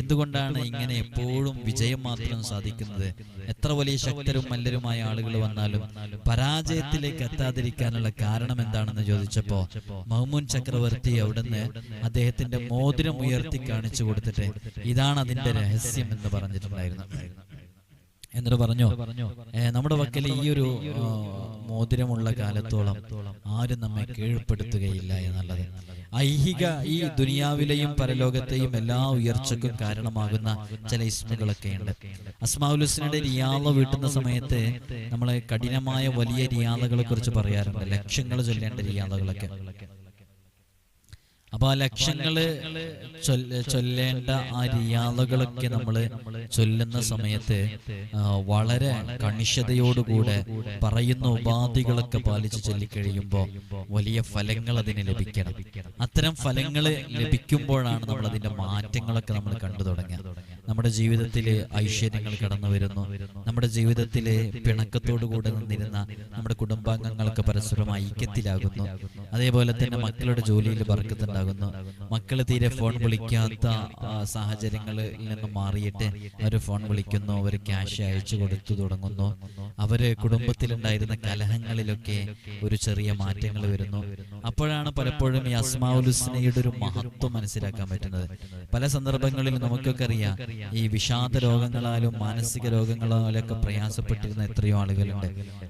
എന്തുകൊണ്ടാണ് ഇങ്ങനെ എപ്പോഴും വിജയം മാത്രം സാധിക്കുന്നത്? എത്ര വലിയ ശക്തരും മല്ലരുമായ ആളുകൾ വന്നാലും പരാജയത്തിലേക്ക് എത്താതിരിക്കാനുള്ള കാരണം എന്താണെന്ന് ചോദിച്ചപ്പോ മൗമുൻ ചക്രവർത്തി അവിടുന്ന് അദ്ദേഹത്തിന്റെ മോതിരം ഉയർത്തി കാണിച്ചു കൊടുത്തിട്ട് ഇതാണ് അതിന്റെ രഹസ്യം എന്ന് പറഞ്ഞിട്ടുണ്ടായിരുന്നു. എന്നിട്ട് പറഞ്ഞു നമ്മുടെ പക്കൽ ഈ ഒരു മോതിരമുള്ള കാലത്തോളം ആരും നമ്മെ കീഴ്പ്പെടുത്തുകയില്ല എന്നുള്ളത്. ഐഹിക ഈ ദുനിയാവിലെയും പരലോകത്തെയും എല്ലാ ഉയർച്ചക്കും കാരണമാകുന്ന ചില ഇസ്മുകളൊക്കെ ഉണ്ട് അസ്മാവുലുസിനുടെ റിയാള വീട്ടുന്ന സമയത്ത് നമ്മളെ കഠിനമായ വലിയ റിയാളകളെ കുറിച്ച് പറയാറുണ്ട്. ലക്ഷ്യങ്ങൾ ചൊല്ലേണ്ട റിയാളകളൊക്കെ അപ്പൊ ആ ലക്ഷ്യങ്ങൾ ചൊല്ലേണ്ട ആ റിയാദകളൊക്കെ നമ്മൾ ചൊല്ലുന്ന സമയത്ത് വളരെ കണിശതയോടുകൂടെ പറയുന്ന ഉപാധികളൊക്കെ പാലിച്ച് ചൊല്ലിക്കഴിയുമ്പോൾ വലിയ ഫലങ്ങൾ അതിന് ലഭിക്കണം. അത്തരം ഫലങ്ങൾ ലഭിക്കുമ്പോഴാണ് നമ്മൾ അതിന്റെ മാറ്റങ്ങളൊക്കെ നമ്മൾ കണ്ടു തുടങ്ങുക. നമ്മുടെ ജീവിതത്തിൽ ഐശ്വര്യങ്ങൾ കടന്നു വരുന്നു. നമ്മുടെ ജീവിതത്തിൽ പിണക്കത്തോടുകൂടെ നിന്നിരുന്ന നമ്മുടെ കുടുംബാംഗങ്ങളൊക്കെ പരസ്പരം ഐക്യത്തിലാകുന്നു. അതേപോലെ തന്നെ മക്കളുടെ ജോലിയിൽ ബർക്കത്തുണ്ടാകുന്നു മക്കൾ തീരെ ഫോൺ വിളിക്കാത്ത സാഹചര്യങ്ങളിൽ നിന്ന് മാറിയിട്ട് അവർ ഫോൺ വിളിക്കുന്നു അവർ ക്യാഷ് അയച്ചു കൊടുത്തു തുടങ്ങുന്നു. അവർ കുടുംബത്തിലുണ്ടായിരുന്ന കലഹങ്ങളിലൊക്കെ ഒരു ചെറിയ മാറ്റങ്ങൾ വരുന്നു. അപ്പോഴാണ് പലപ്പോഴും ഈ അസ്മാവുലുസ്നയുടെ ഒരു മഹത്വം മനസ്സിലാക്കാൻ പറ്റുന്നത്. പല സന്ദർഭങ്ങളിൽ നമുക്കൊക്കെ അറിയാം. ഈ വിഷാദ രോഗങ്ങളാലും മാനസിക രോഗങ്ങളാലും രോഗങ്ങളാലൊക്കെ പ്രയാസപ്പെട്ടിരുന്ന എത്രയോ ആളുകളുണ്ട്.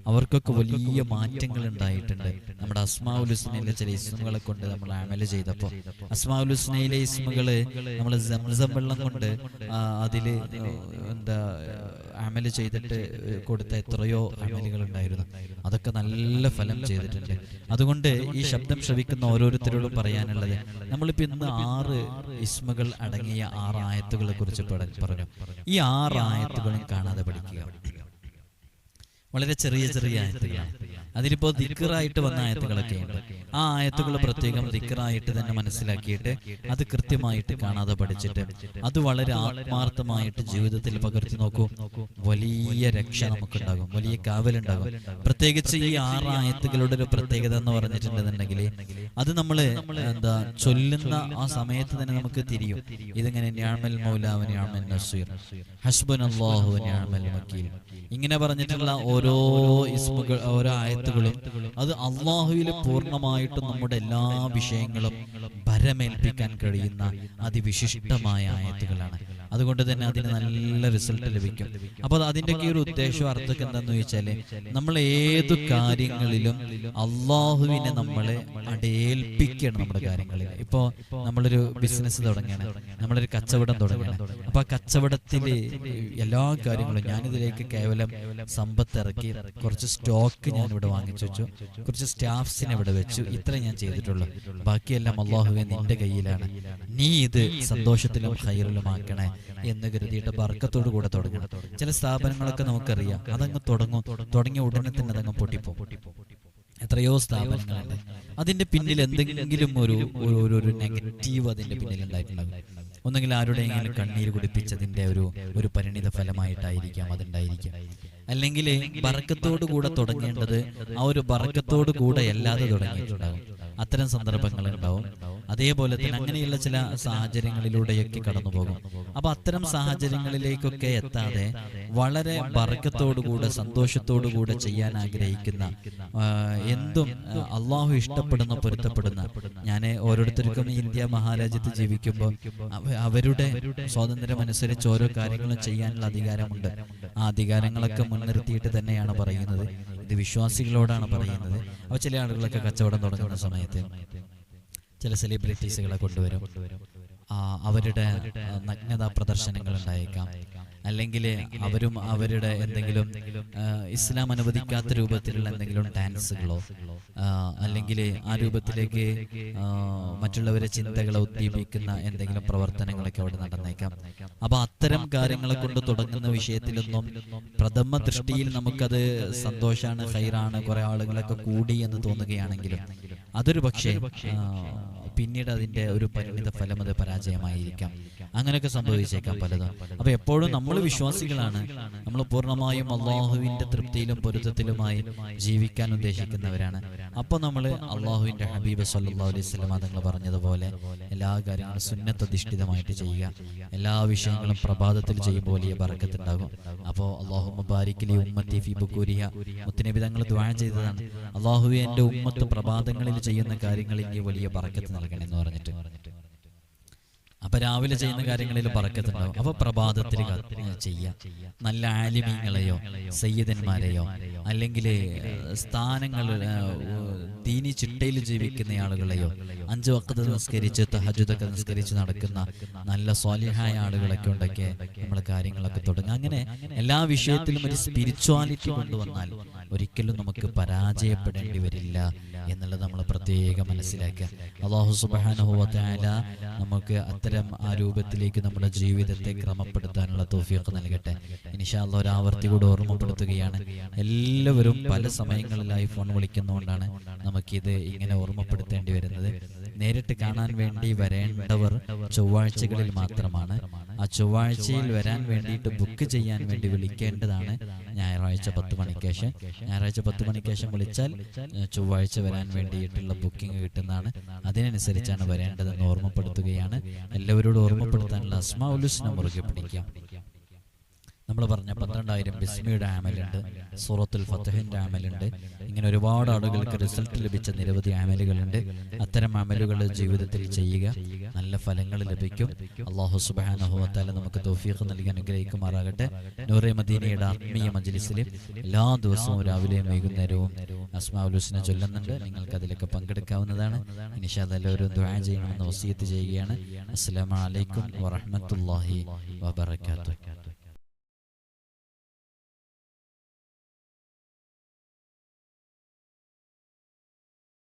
അവർക്കൊക്കെ വലിയ മാറ്റങ്ങൾ ഉണ്ടായിട്ടുണ്ട്. നമ്മുടെ അസ്മാവുലുസ്നയിലെ ചില ഇസ്മുകളെ കൊണ്ട് നമ്മൾ അമൽ ചെയ്തപ്പോൾ അസ്മാഉലുസ്നയിലെ ഇസ്മുകൾ നമ്മൾ സംസം വെള്ളം കൊണ്ട് അതിൽ എന്താ അമൽ ചെയ്തിട്ട് കൊടുത്ത എത്രയോ അമലുകൾ ഉണ്ടായിരുന്നു. അതൊക്കെ നല്ല ഫലം ചെയ്തിട്ടുണ്ട്. അതുകൊണ്ട് ഈ ശബ്ദം ശ്രവിക്കുന്ന ഓരോരുത്തരോടും പറയാനുള്ളത് നമ്മളിപ്പോ ഇന്ന് ആറ് ഇസ്മുകൾ അടങ്ങിയ ആറ് ആയത്തുകളെ കുറിച്ച് പറഞ്ഞു. ഈ ആറ് ആയത്തുകളും കാണാതെ പഠിക്കുക. വളരെ ചെറിയ ചെറിയ ആയത്തുകളാണ്. അതിലിപ്പോ ദിക്കറായിട്ട് വന്ന ആയത്തുകളൊക്കെ ഉണ്ട്. ആ ആയത്തുകൾ പ്രത്യേകം ദിക്കറായിട്ട് തന്നെ മനസ്സിലാക്കിയിട്ട് അത് കൃത്യമായിട്ട് കാണാതെ പഠിച്ചിട്ട് അത് വളരെ ആത്മാർത്ഥമായിട്ട് ജീവിതത്തിൽ പകർത്തി നോക്കൂ. വലിയ രക്ഷ നമുക്കുണ്ടാകും. വലിയ കാവലുണ്ടാകും. പ്രത്യേകിച്ച് ഈ ആറ് ആയത്തുകളുടെ ഒരു പ്രത്യേകത എന്ന് പറഞ്ഞിട്ടുണ്ടെന്നുണ്ടെങ്കിൽ അത് നമ്മൾ എന്താ ചൊല്ലുന്ന ആ സമയത്ത് തന്നെ നമുക്ക് തിരിയും. ഇതിങ്ങനെ ഞാമൽ മൗലാവൻ ഞാമൽ നസീർ. ഹസ്ബൻ അള്ളാഹു ഞാമൽ വക്കീൽ. ഇങ്ങനെ പറഞ്ഞിട്ടുള്ള ഓരോ ഇസ്മുകൾ ഓരോ ആയത്തുകളും അത് അള്ളാഹുവിൽ പൂർണമായിട്ടും നമ്മുടെ എല്ലാ വിഷയങ്ങളും ഭരമേൽപ്പിക്കാൻ കഴിയുന്ന അതിവിശിഷ്ടമായ ആയത്തുകളാണ്. അതുകൊണ്ട് തന്നെ അതിന് നല്ല റിസൾട്ട് ലഭിക്കും. അപ്പോൾ അതിന്റെയൊക്കെ ഒരു ഉദ്ദേശം അർത്ഥമൊക്കെ എന്താണെന്ന് ചോദിച്ചാൽ നമ്മൾ ഏതു കാര്യങ്ങളിലും അള്ളാഹുവിനെ നമ്മളെ അടയേൽപ്പിക്കണം നമ്മുടെ കാര്യങ്ങളിൽ. ഇപ്പോൾ നമ്മളൊരു ബിസിനസ് തുടങ്ങുകയാണ്. നമ്മളൊരു കച്ചവടം തുടങ്ങുകയാണ്. അപ്പൊ ആ കച്ചവടത്തിൽ എല്ലാ കാര്യങ്ങളും ഞാനിതിലേക്ക് കേവലം സമ്പത്ത് ഇറക്കി കുറച്ച് സ്റ്റോക്ക് ഞാൻ ഇവിടെ വാങ്ങിച്ചു വെച്ചു. കുറച്ച് സ്റ്റാഫ്സിനെ ഇവിടെ വെച്ചു. ഇത്ര ഞാൻ ചെയ്തിട്ടുള്ളൂ. ബാക്കിയെല്ലാം അള്ളാഹുവെ നിന്റെ കയ്യിലാണ്. നീ ഇത് സന്തോഷത്തിലും ഹൈറിലുമാക്കണേ എന്ന് കരുതിയിട്ട് ബർക്കത്തോടു കൂടെ തുടങ്ങണം. ചില സ്ഥാപനങ്ങളൊക്കെ നമുക്കറിയാം. അതങ്ങ് തുടങ്ങും. തുടങ്ങിയ ഉടനെ തന്നെ അതങ്ങ് പൊട്ടിപ്പോ എത്രയോ സ്ഥാപനങ്ങളുണ്ട്. അതിന്റെ പിന്നിൽ എന്തെങ്കിലും ഒരു ഒരു ഒരു- ഒരു നെഗറ്റീവ് അതിന്റെ പിന്നിൽ ഉണ്ടായിട്ടുണ്ടാകും ഒന്നെങ്കിൽ ആരുടെയെങ്കിലും കണ്ണീര് കുടിപ്പിച്ചതിന്റെ ഒരു ഒരു പരിണിത ഫലമായിട്ടായിരിക്കാം അതുണ്ടായിരിക്കാം. അല്ലെങ്കിൽ ബറക്കത്തോടു കൂടെ തുടങ്ങേണ്ടത് ആ ഒരു ബറക്കത്തോടു കൂടെ അല്ലാതെ തുടങ്ങിയിട്ടുണ്ടാകും. അത്തരം സന്ദർഭങ്ങൾ ഉണ്ടാവും അതേപോലെ തന്നെ അങ്ങനെയുള്ള ചില സാഹചര്യങ്ങളിലൂടെയൊക്കെ കടന്നു പോകും അപ്പൊ അത്തരം സാഹചര്യങ്ങളിലേക്കൊക്കെ എത്താതെ വളരെ വർഗത്തോടുകൂടെ സന്തോഷത്തോടുകൂടെ ചെയ്യാൻ ആഗ്രഹിക്കുന്ന എന്തും അള്ളാഹു ഇഷ്ടപ്പെടുന്ന പൊരുത്തപ്പെടുന്ന ഞാൻ ഓരോരുത്തർക്കും ഇന്ത്യ മഹാരാജ്യത്ത് ജീവിക്കുമ്പോൾ അവരുടെ സ്വാതന്ത്ര്യം അനുസരിച്ച് ഓരോ കാര്യങ്ങളും ചെയ്യാനുള്ള അധികാരമുണ്ട്. ആ അധികാരങ്ങളൊക്കെ മുൻനിർത്തിയിട്ട് തന്നെയാണ് പറയുന്നത്. ഇത് വിശ്വാസികളോടാണ് പറയുന്നത്. അവ ചില ആളുകളൊക്കെ കച്ചവടം തുടങ്ങുന്ന സമയത്ത് ചില സെലിബ്രിറ്റീസുകളെ കൊണ്ടുവരും. അവരുടെ നഗ്നതാ പ്രദർശനങ്ങൾ ഉണ്ടായേക്കാം. അല്ലെങ്കിൽ അവരും അവരുടെ എന്തെങ്കിലും ഇസ്ലാം അനുവദിക്കാത്ത രൂപത്തിലുള്ള എന്തെങ്കിലും ഡാൻസുകളോ അല്ലെങ്കിൽ ആ രൂപത്തിലേക്ക് മറ്റുള്ളവരെ ചിന്തകളെ ഉദ്ദീപിക്കുന്ന എന്തെങ്കിലും പ്രവർത്തനങ്ങളൊക്കെ അവിടെ നടന്നേക്കാം. അപ്പൊ അത്തരം കാര്യങ്ങളെ കൊണ്ട് തുടങ്ങുന്ന വിഷയത്തിലൊന്നും പ്രഥമ ദൃഷ്ടിയിൽ നമുക്കത് സന്തോഷാണ് ഹൈറാണ് കുറെ ആളുകളൊക്കെ കൂടി എന്ന് തോന്നുകയാണെങ്കിലും. അതൊരു പക്ഷേ പിന്നീട് അതിന്റെ ഒരു പരിണിത ഫലം അത് പരാജയമായിരിക്കാം. അങ്ങനെയൊക്കെ സംഭവിച്ചേക്കാം പലതും. അപ്പൊ എപ്പോഴും നമ്മൾ വിശ്വാസികളാണ്. നമ്മൾ പൂർണമായും അള്ളാഹുവിന്റെ തൃപ്തിയിലും പൊരുത്തത്തിലുമായി ജീവിക്കാൻ ഉദ്ദേശിക്കുന്നവരാണ്. അപ്പൊ നമ്മൾ അള്ളാഹുവിന്റെ ഹബീബ് സല്ലാ അലൈഹി സ്വലം തങ്ങൾ പറഞ്ഞതുപോലെ എല്ലാ കാര്യങ്ങളും സുന്നത്തധിഷ്ഠിതമായിട്ട് ചെയ്യുക. എല്ലാ വിഷയങ്ങളും പ്രഭാതത്തിൽ ചെയ്യുമ്പോൾ വലിയ ബറക്കത്തുണ്ടാകും. അപ്പോൾ അള്ളാഹു മുബാരിക്കലി ഉമ്മത്തി ഫി ബുക്കൂരിയ മുത്തനബി തങ്ങൾ ദ്വാഴ ചെയ്തതാണ്. അള്ളാഹു എന്റെ ഉമ്മത്ത് പ്രഭാതങ്ങളിൽ ചെയ്യുന്ന കാര്യങ്ങളിൽ വലിയ പറക്കത്ത് ബറക്കത്ത് നൽകണം എന്ന് പറഞ്ഞിട്ട്. അപ്പൊ രാവിലെ ചെയ്യുന്ന കാര്യങ്ങളിൽ പറക്കത്തുണ്ടാവും. അപ്പൊ പ്രഭാതത്തിൽ ചെയ്യാം. നല്ല ആലിമീങ്ങളെയോ സയ്യിദന്മാരെയോ അല്ലെങ്കിൽ സ്ഥാനങ്ങൾ ദീനി ചിട്ടയിൽ ജീവിക്കുന്ന ആളുകളെയോ അഞ്ചു വക്കത്ത് നിസ്കരിച്ച് തഹജുദൊക്കെ നിസ്കരിച്ച് നടക്കുന്ന നല്ല സ്വാലിഹായ ആളുകളൊക്കെ ഉണ്ടൊക്കെ നമ്മൾ കാര്യങ്ങളൊക്കെ തുടങ്ങുക അങ്ങനെ എല്ലാ വിഷയത്തിലും ഒരു സ്പിരിച്വാലിറ്റി കൊണ്ടുവന്നാൽ ഒരിക്കലും നമുക്ക് പരാജയപ്പെടേണ്ടി വരില്ല. എന്നുള്ളത് നമ്മൾ പ്രത്യേകം മനസ്സിലാക്കുക. അള്ളാഹു സുബാനുഭവത്തായ നമുക്ക് അത്തരം ആ രൂപത്തിലേക്ക് നമ്മുടെ ജീവിതത്തെ ക്രമപ്പെടുത്താനുള്ള തോഫിയൊക്കെ നൽകട്ടെ. ഇനിഷാല്ല ഒരു ആവർത്തി കൂടെ ഓർമ്മപ്പെടുത്തുകയാണ്. എല്ലാവരും പല സമയങ്ങളിലായി ഫോൺ വിളിക്കുന്നതുകൊണ്ടാണ് നമുക്കിത് ഇങ്ങനെ ഓർമ്മപ്പെടുത്തേണ്ടി വരുന്നത്. നേരിട്ട് കാണാൻ വേണ്ടി വരേണ്ടവർ ചൊവ്വാഴ്ചകളിൽ മാത്രമാണ്. ആ ചൊവ്വാഴ്ചയിൽ വരാൻ വേണ്ടിയിട്ട് ബുക്ക് ചെയ്യാൻ വേണ്ടി വിളിക്കേണ്ടതാണ് ഞായറാഴ്ച പത്ത് മണിക്ക് ശേഷം ഞായറാഴ്ച പത്ത് മണിക്ക് ശേഷം വിളിച്ചാൽ ചൊവ്വാഴ്ച വരാൻ വേണ്ടിയിട്ടുള്ള ബുക്കിംഗ് കിട്ടുന്നതാണ്. അതിനനുസരിച്ചാണ് വരേണ്ടതെന്ന് ഓർമ്മപ്പെടുത്തുകയാണ്. എല്ലാവരോടും ഓർമ്മപ്പെടുത്താനുള്ള അസ്മാ ഉലുസ്ന മുറുകെ പിടിക്കാം. നമ്മൾ പറഞ്ഞ പന്ത്രണ്ടായിരം ബിസ്മിയുടെ ആമലുണ്ട് സൂറത്തുൽ ഫത്തഹിന്റെ ആമലുണ്ട് ഇങ്ങനെ ഒരുപാട് ആളുകൾക്ക് റിസൾട്ട് ലഭിച്ച നിരവധി ആമലുകളുണ്ട്. അത്തരം അമലുകൾ ജീവിതത്തിൽ ചെയ്യുക നല്ല ഫലങ്ങൾ ലഭിക്കും. അള്ളാഹു സുബാനഹുവത്താല നമുക്ക് തോഫീഖ് നൽകി അനുഗ്രഹിക്കുമാറാകട്ടെ. നൂറെ മദീനയുടെ ആത്മീയ മജ്ലിസിൽ എല്ലാ ദിവസവും രാവിലെയും വൈകുന്നേരവും അസ്മാഉൽ ഹുസ്ന ചൊല്ലുന്നുണ്ട്. നിങ്ങൾക്ക് അതിലൊക്കെ പങ്കെടുക്കാവുന്നതാണ്. നിഷാദ് എല്ലാവരും ദുആ ചെയ്യണമെന്ന് വസീത്ത് ചെയ്യുകയാണ്. അസ്സലാമു അലൈക്കും വറഹ്മത്തുള്ളാഹി വബറകാതുഹു.